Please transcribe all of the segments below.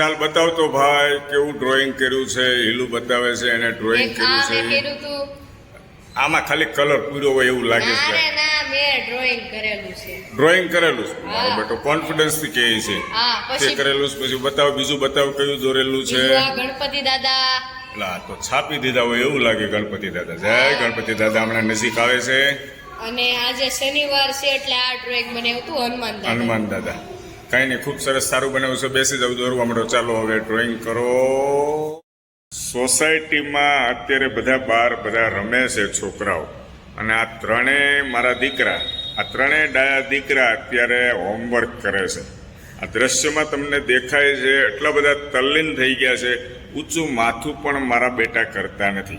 ચાલ બતાવતો ભાઈ કેવું ડ્રોઈંગ કર્યું છે હીલું બતાવે છે એને ડ્રોઈંગ કર્યું છે? આમાં ખાલી કલર પૂર્યો હોય એવું લાગે છે. ડ્રોઈંગ કરેલું છે. ડ્રોઈંગ કરેલું છે? મારો બેટો કોન્ફિડન્સથી કહે છે? તે પછી કરેલું છે પછી બતાવ બીજું બતાવ કયું દોરેલું છે? ગણપતિ દાદા. એટલે તો છાપી દીધા હોય એવું લાગે ગણપતિ દાદા. જય ગણપતિ દાદા હમણાં નજીક આવે છે. અને આજે શનિવાર છે એટલે આ ડ્રોઈંગ બનાવ્યું હતું હનુમાન દાદા. હનુમાન દાદા. કઈ નહીં, ખૂબ સરસ, સારું બનાવ્યું છે. બેસી જાવ દોરવા માંડો. ચાલો હવે ડ્રોઈંગ કરો. સોસાયટીમાં અત્યારે બધા બાર, બધા રમે છે છોકરાઓ. અને આ ત્રણેય મારા દીકરા, આ ત્રણેય ડાયા દીકરા અત્યારે હોમવર્ક કરે છે. આ દ્રશ્યમાં તમને દેખાય છે, એટલા બધા તલ્લીન થઈ ગયા છે. ઊંચું માથું પણ મારા બેટા કરતા નથી.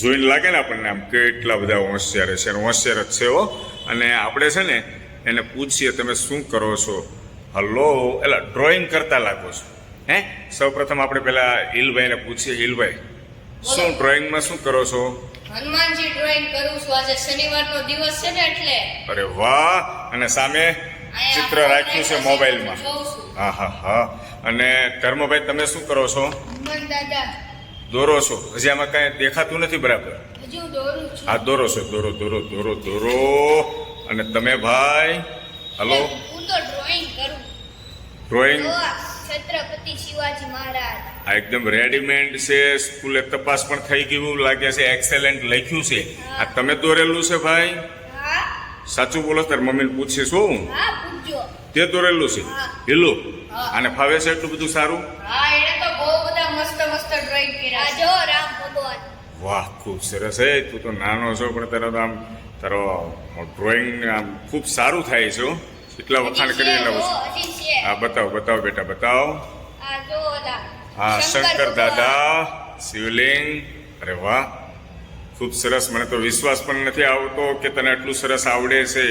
જોઈને લાગે ને આપણને આમ કે એટલા બધા હોશિયાર છે હોશિયાર જ છે હો. અને આપણે છે ને, એને પૂછીએ, તમે શું કરો છો? હલો એટલે ડ્રોઈંગ કરતા લાગો છો. હે? સૌ પ્રથમ આપણે પેલા હિલભાઈને પૂછીએ હિલભાઈ શું ડ્રોઈંગમાં શું કરો છો? હનુમાનજી ડ્રોઈંગ કરું છું. આજે શનિવારનો દિવસ છે ને એટલે. અરે વાહ! અને સામે ચિત્ર રાખ્યું છે મોબાઈલમાં. હા હા હા. અને ધર્મભાઈ તમે શું કરો છો? દોરો છો. હજી આમાં કાંઈ દેખાતું નથી બરાબર? હજુ દોરું છું. આ દોરો છો. દોરો દોરો દોરો દોરો. અને તમે ભાઈ? હલો? હું તો ડ્રોઈંગ કરું. ડ્રોઈંગ આ છત્રપતિ શિવાજી મહારાજ. આ એકદમ રેડીમેડ છે. સ્કૂલે તપાસ પણ થઈ ગયું. લાગે છે એક્સેલેન્ટ લખ્યું છે. આ તમે દોરેલું છે ભાઈ? સાચું બોલો તાર મમ્મીને પૂછશે શું? તે દોરેલું છે. હા. અને આને ફાવે છે એટલું બધું સારું? હા એને તો બહુ બધા મસ્ત મસ્ત ડ્રોઈંગ કર્યા જો રામ ભગવાન. વાહ ખૂબ સરસ હે. તું તો નાનો છો પણ તારો તો આમ તારો ડ્રોઈંગ આમ ખૂબ સારું થાય છે હો. એટલા વખાણ કરી છું છે. હા બતાવો બતાવો બેટા બતાવો. હા શંકર દાદા શિવલિંગ. અરે વાહ. ખૂબ સરસ મને તો વિશ્વાસ પણ નથી આવતો કે તને આટલું સરસ આવડે છે.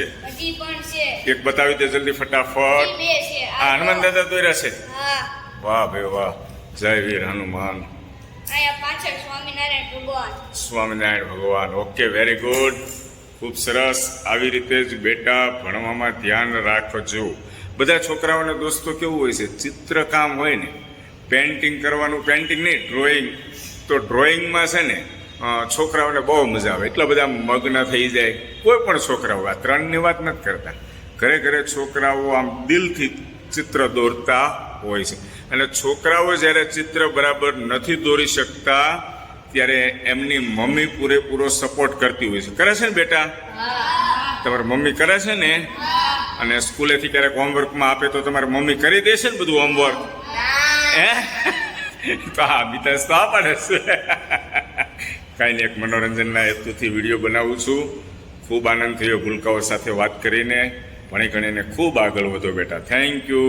એક બતાવી દે જલ્દી ફટાફટ. હા હનુમાન દાદા દોર્યા છે વાહ ભાઈ વાહ. જય વીર હનુમાન. સ્વામિનારાયણ ભગવાન. સ્વામિનારાયણ ભગવાન. ઓકે વેરી ગુડ ખૂબ સરસ આવી રીતે જ બેટા ભણવામાં ધ્યાન રાખજો. બધા છોકરાઓને દોસ્તો, કેવું હોય છે? ચિત્રકામ હોય ને પેન્ટિંગ કરવાનું પેન્ટિંગ નહીં ડ્રોઈંગ તો ડ્રોઈંગમાં છે ને છોકરાઓને બહુ મજા આવે. એટલા બધા મગ્ન થઈ જાય. કોઈ પણ છોકરાઓ, આ ત્રણની વાત નથી કરતા. ઘરે ઘરે છોકરાઓ આમ દિલથી ચિત્ર દોરતા હોય છે. અને છોકરાઓ જ્યારે ચિત્ર બરાબર નથી દોરી શકતા ત્યારે એમની મમ્મી પૂરેપૂરો સપોર્ટ કરતી હોય છે. કરે છે ને બેટા? તમારી મમ્મી કરે છે ને? અને સ્કૂલેથી ક્યારેક હોમવર્કમાં આપે તો તમારી મમ્મી કરી દેશે ને બધું હોમવર્ક હે? તો હા બીતા તો પાડે છે. કાંઈ એક મનોરંજનના હેતુથી વીડિયો બનાવું છું. ખૂબ આનંદ થયો ભૂલકાઓ સાથે વાત કરીને. ભણી ગણીને ખૂબ આગળ વધો બેટા. Thank you